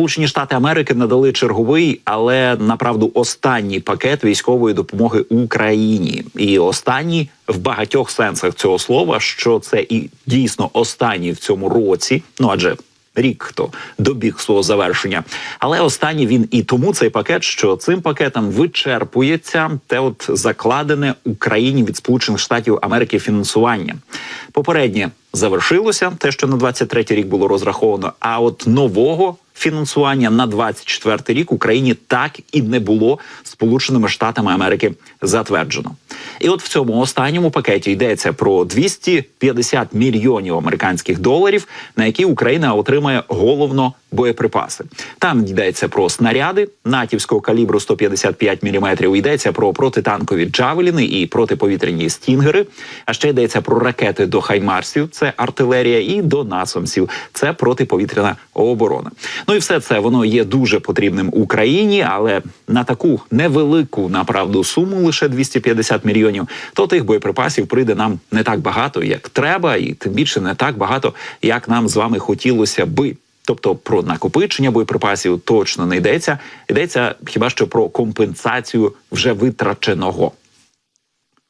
Сполучені Штати Америки надали черговий, але направду останній пакет військової допомоги Україні, і останній в багатьох сенсах цього слова, що це і дійсно останній в цьому році. Ну адже рік хто добіг свого завершення. Але останній він і тому цей пакет, що цим пакетом вичерпується те, от закладене Україні від Сполучених Штатів Америки фінансування. Попереднє завершилося, те, що на 23-й рік було розраховано. А от нового фінансування на 24-й рік Україні так і не було Сполученими Штатами Америки затверджено. І от в цьому останньому пакеті йдеться про 250 мільйонів американських доларів, на які Україна отримає головно боєприпаси. Там йдеться про снаряди натівського калібру 155 мм, Йдеться про протитанкові джавеліни і протиповітряні стінгери. А ще йдеться про ракети до хаймарсів, це артилерія, і до насомців, це протиповітряна оборона. Ну і все це воно є дуже потрібним Україні, але на таку невелику направду суму лише 250 мільйонів. То тих боєприпасів прийде нам не так багато, як треба, і тим більше не так багато, як нам з вами хотілося би. Тобто про накопичення боєприпасів точно не йдеться. Йдеться хіба що про компенсацію вже витраченого.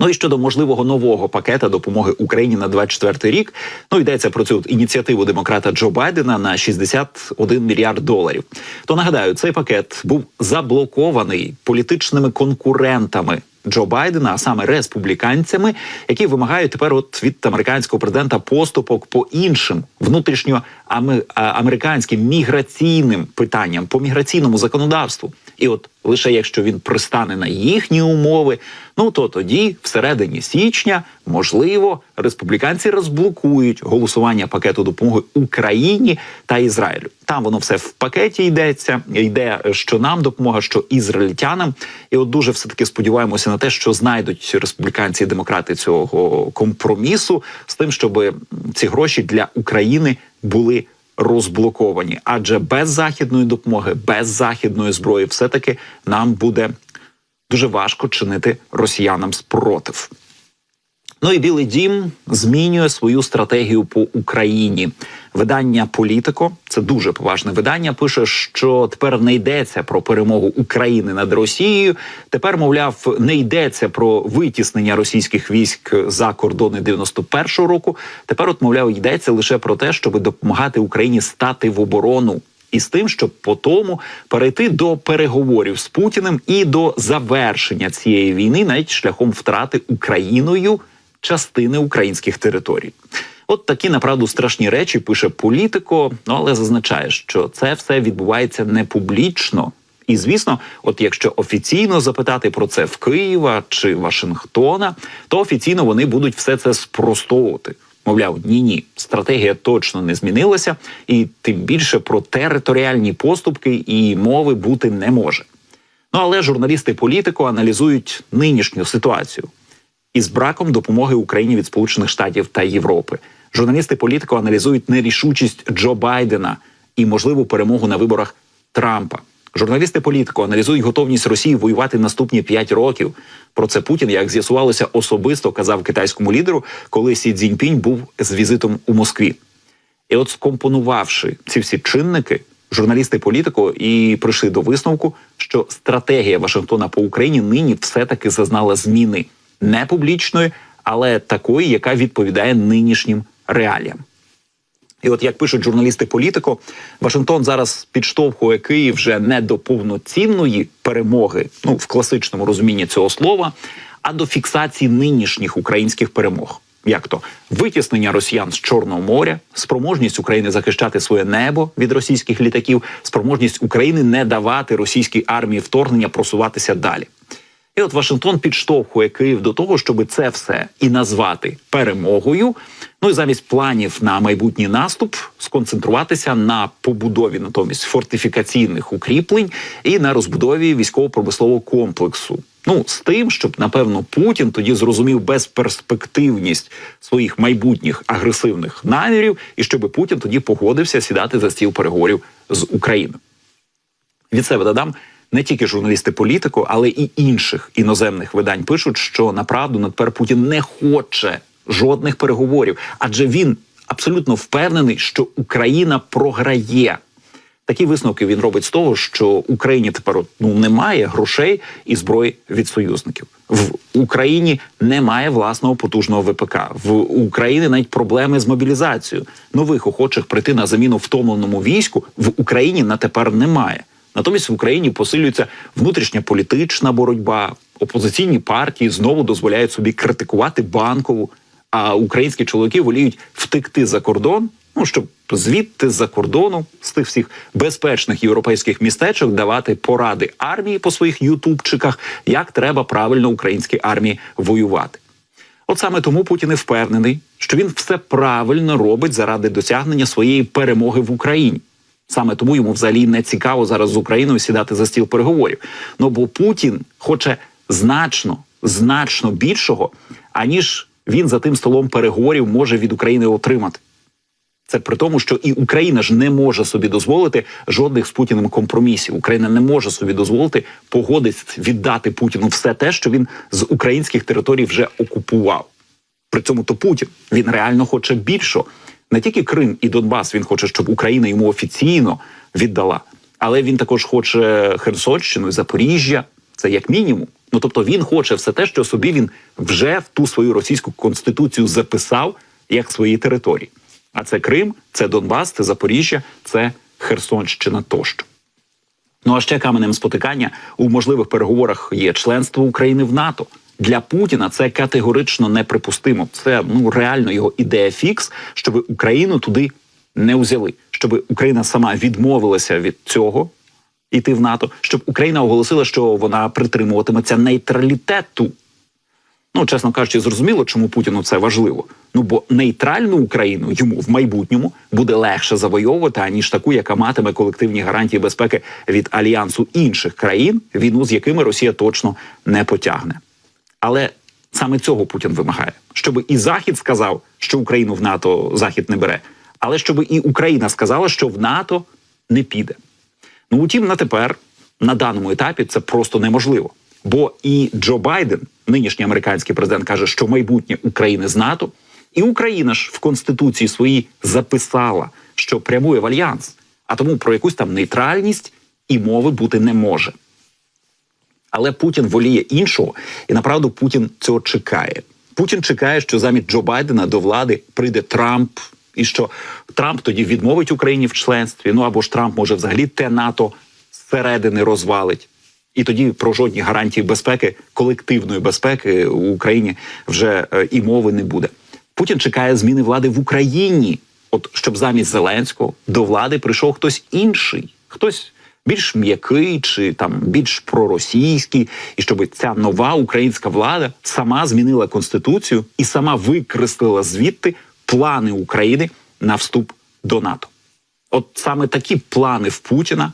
Ну і щодо можливого нового пакета допомоги Україні на 24 рік, ну йдеться про цю ініціативу демократа Джо Байдена на 61 мільярд доларів. То нагадаю, цей пакет був заблокований політичними конкурентами Джо Байдена, а саме республіканцями, які вимагають тепер от від американського президента поступок по іншим внутрішньоамериканським міграційним питанням по міграційному законодавству. І от лише якщо він пристане на їхні умови, ну то тоді, всередині січня, можливо, республіканці розблокують голосування пакету допомоги Україні та Ізраїлю. Там воно все в пакеті йдеться. Йде що нам допомога, що ізраїльтянам. І от дуже все таки сподіваємося на те, що знайдуть республіканці і демократи цього компромісу з тим, щоб ці гроші для України були розблоковані, адже без західної допомоги, без західної зброї, все таки нам буде дуже важко чинити росіянам спротив. Ну і Білий Дім змінює свою стратегію по Україні. Видання Політико це дуже поважне видання. Пише, що тепер не йдеться про перемогу України над Росією. Тепер, мовляв, не йдеться про витіснення російських військ за кордони 91-го року. Тепер, от мовляв, йдеться лише про те, щоб допомагати Україні стати в оборону. І з тим, щоб по тому перейти до переговорів з Путіним і до завершення цієї війни, навіть шляхом втрати Україною частини українських територій. От такі направду страшні речі пише політико, ну але зазначає, що це все відбувається не публічно. І звісно, от якщо офіційно запитати про це в Києва чи Вашингтона, то офіційно вони будуть все це спростовувати. Мовляв, ні, ні, стратегія точно не змінилася, і тим більше про територіальні поступки і мови бути не може. Ну але журналісти політико аналізують нинішню ситуацію із браком допомоги Україні від Сполучених Штатів та Європи. Журналісти політико аналізують нерішучість Джо Байдена і можливу перемогу на виборах Трампа. Журналісти політико аналізують готовність Росії воювати наступні п'ять років. Про це Путін, як з'ясувалося, особисто казав китайському лідеру, коли Сі Цзіньпінь був з візитом у Москві. І, от, скомпонувавши ці всі чинники, журналісти політико і прийшли до висновку, що стратегія Вашингтона по Україні нині все таки зазнала зміни не публічної, але такої, яка відповідає нинішнім реаліям. І от як пишуть журналісти політико, Вашингтон зараз підштовхує Київ вже не до повноцінної перемоги, ну в класичному розумінні цього слова, а до фіксації нинішніх українських перемог. Як то витіснення росіян з Чорного моря, спроможність України захищати своє небо від російських літаків, спроможність України не давати російській армії вторгнення просуватися далі. І от Вашингтон підштовхує Київ до того, щоб це все і назвати перемогою. Ну і замість планів на майбутній наступ сконцентруватися на побудові натомість фортифікаційних укріплень і на розбудові військово-промислового комплексу. Ну з тим, щоб напевно Путін тоді зрозумів безперспективність своїх майбутніх агресивних намірів, і щоб Путін тоді погодився сідати за стіл переговорів з Україною. Від себе додам не тільки журналісти політику, але і інших іноземних видань пишуть, що направду надпер Путін не хоче жодних переговорів, адже він абсолютно впевнений, що Україна програє. Такі висновки він робить з того, що Україні тепер ну немає грошей і зброї від союзників. В Україні немає власного потужного ВПК. В Україні навіть проблеми з мобілізацією. Нових охочих прийти на заміну втомленому війську в Україні на тепер немає. Натомість в Україні посилюється внутрішня політична боротьба. Опозиційні партії знову дозволяють собі критикувати банкову. А українські чоловіки воліють втекти за кордон, ну щоб звідти за кордону з тих всіх безпечних європейських містечок давати поради армії по своїх ютубчиках, як треба правильно українській армії воювати. От саме тому Путін і впевнений, що він все правильно робить заради досягнення своєї перемоги в Україні. Саме тому йому взагалі не цікаво зараз з Україною сідати за стіл переговорів. Ну бо Путін хоче значно, значно більшого, аніж він за тим столом переговорів може від України отримати. Це при тому, що і Україна ж не може собі дозволити жодних з Путіним компромісів. Україна не може собі дозволити погодитись віддати Путіну все те, що він з українських територій вже окупував. При цьому то Путін він реально хоче більшого. Не тільки Крим і Донбас він хоче, щоб Україна йому офіційно віддала, але він також хоче Херсонщину Запоріжжя. Це як мінімум. Ну тобто він хоче все те, що собі він вже в ту свою російську конституцію записав як свої території. А це Крим, це Донбас, це Запоріжжя, це Херсонщина тощо. Ну а ще каменем спотикання у можливих переговорах є членство України в НАТО. Для Путіна це категорично неприпустимо. Це ну реально його ідея фікс, щоб Україну туди не узяли, щоб Україна сама відмовилася від цього іти в НАТО, щоб Україна оголосила, що вона притримуватиметься нейтралітету. Ну, чесно кажучи, зрозуміло, чому Путіну це важливо. Ну бо нейтральну Україну йому в майбутньому буде легше завойовувати, аніж таку, яка матиме колективні гарантії безпеки від альянсу інших країн, війну з якими Росія точно не потягне. Але саме цього Путін вимагає, щоб і Захід сказав, що Україну в НАТО Захід не бере, але щоб і Україна сказала, що в НАТО не піде. Ну утім, на тепер на даному етапі це просто неможливо. Бо і Джо Байден, нинішній американський президент, каже, що майбутнє України з НАТО, і Україна ж в конституції своїй записала, що прямує в альянс, а тому про якусь там нейтральність і мови бути не може. Але Путін воліє іншого, і направду Путін цього чекає. Путін чекає, що замість Джо Байдена до влади прийде Трамп, і що Трамп тоді відмовить Україні в членстві. Ну або ж Трамп може взагалі те НАТО зсередини розвалить. І тоді про жодні гарантії безпеки, колективної безпеки у Україні вже е, і мови не буде. Путін чекає зміни влади в Україні, от щоб замість Зеленського до влади прийшов хтось інший, хтось більш м'який чи там більш проросійський, і щоб ця нова українська влада сама змінила конституцію і сама викреслила звідти плани України на вступ до НАТО. От саме такі плани в Путіна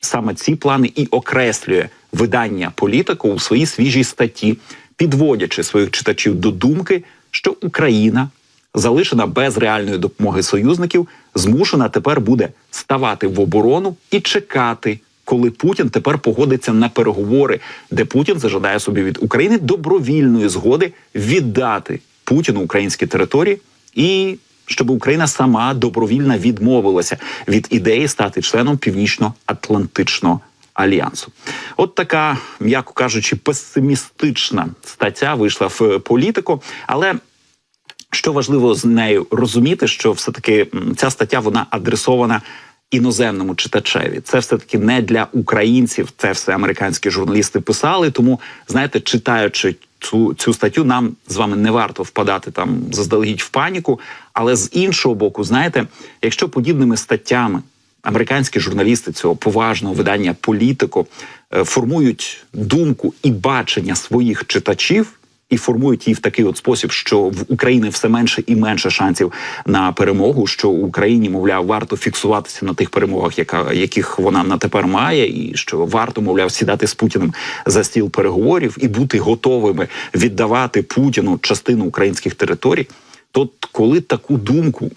саме ці плани і окреслює видання політику у своїй свіжій статті, підводячи своїх читачів до думки, що Україна, залишена без реальної допомоги союзників, змушена тепер буде ставати в оборону і чекати. Коли Путін тепер погодиться на переговори, де Путін зажадає собі від України добровільної згоди віддати Путіну українські території і щоб Україна сама добровільно відмовилася від ідеї стати членом Північно-Атлантичного альянсу. От така, м'яко кажучи, песимістична стаття вийшла в політику, але. Що важливо з нею розуміти, що все таки ця стаття вона адресована іноземному читачеві. Це все таки не для українців. Це все американські журналісти писали. Тому знаєте, читаючи цю цю статтю, нам з вами не варто впадати там заздалегідь в паніку. Але з іншого боку, знаєте, якщо подібними статтями американські журналісти цього поважного видання політико е, формують думку і бачення своїх читачів і формують її в такий от спосіб, що в Україні все менше і менше шансів на перемогу. Що в Україні, мовляв, варто фіксуватися на тих перемогах, яка яких вона на тепер має, і що варто, мовляв, сідати з Путіним за стіл переговорів і бути готовими віддавати Путіну частину українських територій. То коли таку думку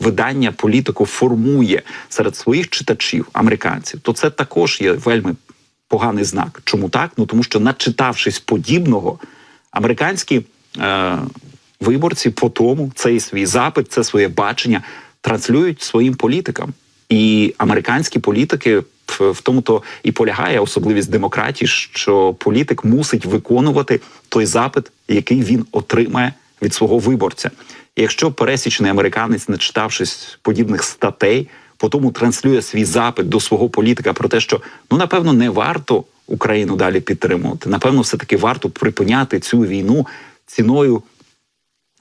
видання політико формує серед своїх читачів американців, то це також є вельми поганий знак. Чому так? Ну тому що, начитавшись подібного американські е, виборці по тому цей свій запит, це своє бачення транслюють своїм політикам. І американські політики в, тому то і полягає особливість демократії, що політик мусить виконувати той запит, який він отримає від свого виборця. Якщо пересічний американець, не читавшись подібних статей, потім транслює свій запит до свого політика про те, що ну напевно не варто Україну далі підтримувати. Напевно, все таки варто припиняти цю війну ціною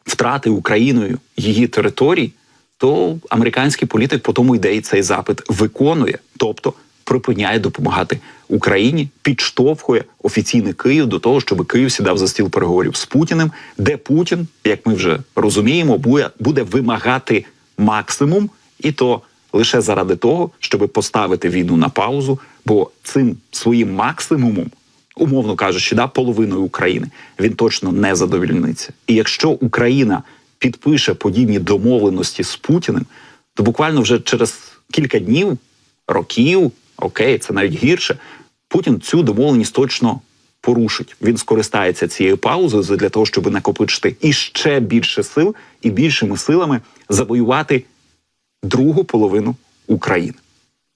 втрати Україною її територій, то американський політик по тому йде і цей запит виконує, тобто припиняє допомагати Україні, підштовхує офіційний Київ до того, щоб Київ сідав за стіл переговорів з Путіним, де Путін, як ми вже розуміємо, буде, вимагати максимум, і то лише заради того, щоб поставити війну на паузу, бо цим своїм максимумом умовно кажучи, да, половиною України, він точно не задовільниться. І якщо Україна підпише подібні домовленості з Путіним, то буквально вже через кілька днів, років, окей, це навіть гірше, Путін цю домовленість точно порушить. Він скористається цією паузою для того, щоб накопичити іще більше сил і більшими силами завоювати другу половину України.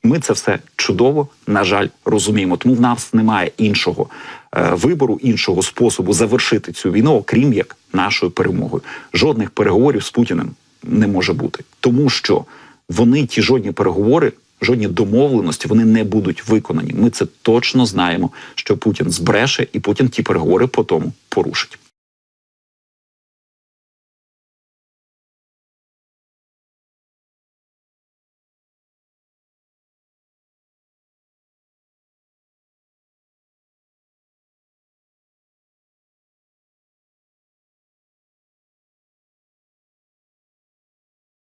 Ми це все чудово, на жаль, розуміємо. Тому в нас немає іншого е, вибору, іншого способу завершити цю війну, окрім як нашою перемогою. Жодних переговорів з Путіним не може бути, тому що вони ті жодні переговори, жодні домовленості вони не будуть виконані. Ми це точно знаємо, що Путін збреше, і Путін ті переговори по тому порушить.